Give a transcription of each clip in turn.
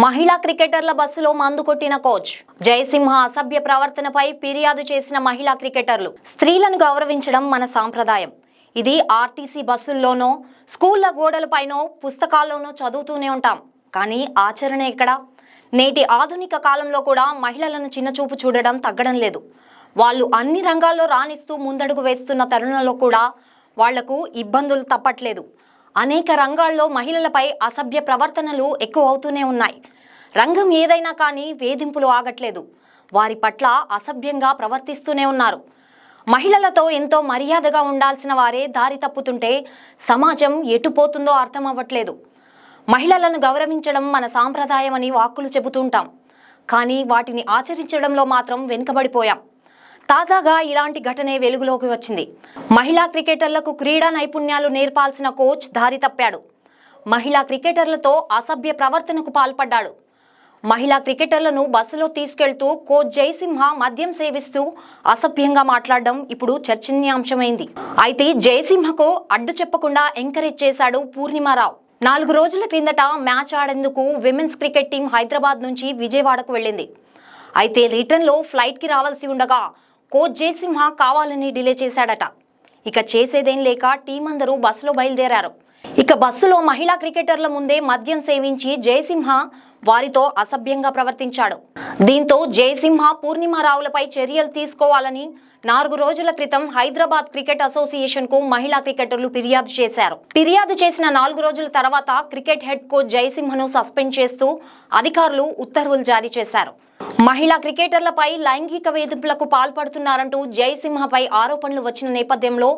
మహిళా క్రికెటర్ల బస్సులో మందు కొట్టిన కోచ్ జయసింహ అసభ్య ప్రవర్తనపై ఫిర్యాదు చేసిన మహిళా క్రికెటర్లు స్త్రీలను గౌరవించడం మన సాంప్రదాయం. ఇది ఆర్టీసీ బస్సుల్లోనో స్కూళ్ళ గోడలపైనో పుస్తకాల్లోనో చదువుతూనే ఉంటాం. కానీ ఆచరణ ఎక్కడా? నేటి ఆధునిక కాలంలో కూడా మహిళలను చిన్నచూపు చూడడం తగ్గడం లేదు. వాళ్ళు అన్ని రంగాల్లో రాణిస్తూ ముందడుగు వేస్తున్న తరుణంలో కూడా వాళ్ళకు ఇబ్బందులు తప్పట్లేదు. అనేక రంగాల్లో మహిళలపై అసభ్య ప్రవర్తనలు ఎక్కువ అవుతూనే ఉన్నాయి. రంగం ఏదైనా కానీ వేధింపులు ఆగట్లేదు. వారి పట్ల అసభ్యంగా ప్రవర్తిస్తూనే ఉన్నారు. మహిళలతో ఎంతో మర్యాదగా ఉండాల్సిన వారే దారి తప్పుతుంటే సమాజం ఎటుపోతుందో అర్థం అవ్వట్లేదు. మహిళలను గౌరవించడం మన సాంప్రదాయమని వాక్కులు చెబుతుంటాం కానీ వాటిని ఆచరించడంలో మాత్రం వెనుకబడిపోయాం. తాజాగా ఇలాంటి ఘటనే వెలుగులోకి వచ్చింది. మహిళా క్రికెటర్లకు క్రీడా నైపుణ్యాలు నేర్పాల్సిన కోచ్ దారి తప్పాడు. మహిళా క్రికెటర్లతో అసభ్య ప్రవర్తనకు పాల్పడ్డాడు. మహిళా క్రికెటర్లను బస్సులో తీసుకెళ్తూ కోచ్ జయసింహ మద్యం సేవిస్తూ అసభ్యంగా మాట్లాడడం ఇప్పుడు చర్చనీయాంశమైంది. అయితే జయసింహకు అడ్డు చెప్పకుండా ఎంకరేజ్ చేశాడు పూర్ణిమారావు. నాలుగు రోజుల క్రిందట మ్యాచ్ ఆడేందుకు విమెన్స్ క్రికెట్ టీం హైదరాబాద్ నుంచి విజయవాడకు వెళ్ళింది. అయితే రిటర్న్లో ఫ్లైట్కి రావాల్సి ఉండగా కోచ్ జయసింహ కావాలని డిలే చేశాడట. ఇక చేసేదేం లేక టీం అందరూ బస్సులో బయలుదేరారు. ఇక బస్సులో మహిళా క్రికెటర్ల ముందే మద్యం సేవించి జయసింహ వారితో అసభ్యంగా ప్రవర్తించాడు. దీంతో జయసింహ పూర్ణిమారావులపై చర్యలు తీసుకోవాలని నాలుగు రోజుల క్రితం హైదరాబాద్ క్రికెట్ అసోసియేషన్కు మహిళా క్రికెటర్లు ఫిర్యాదు చేశారు. ఫిర్యాదు చేసిన నాలుగు రోజుల తర్వాత క్రికెట్ హెడ్ కోచ్ జయసింహను సస్పెండ్ చేస్తూ అధికారులు ఉత్తర్వులు జారీ చేశారు. మహిళా క్రికెటర్లపై లైంగిక వేధింపులకు పాల్పడుతున్నారంటూ జయసింహపై ఆరోపణలు వచ్చిన నేపథ్యంలో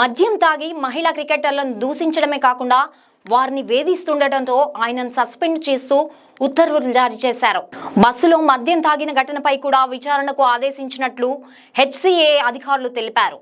మద్యం తాగి మహిళా క్రికెటర్లను దూషించడమే కాకుండా వారిని వేధిస్తుండటంతో ఆయనను సస్పెండ్ చేస్తూ ఉత్తర్వులు జారీ చేశారు. బస్సులో మద్యం తాగిన ఘటనపై కూడా విచారణకు ఆదేశించినట్లు హెచ్సిఏ అధికారులు తెలిపారు.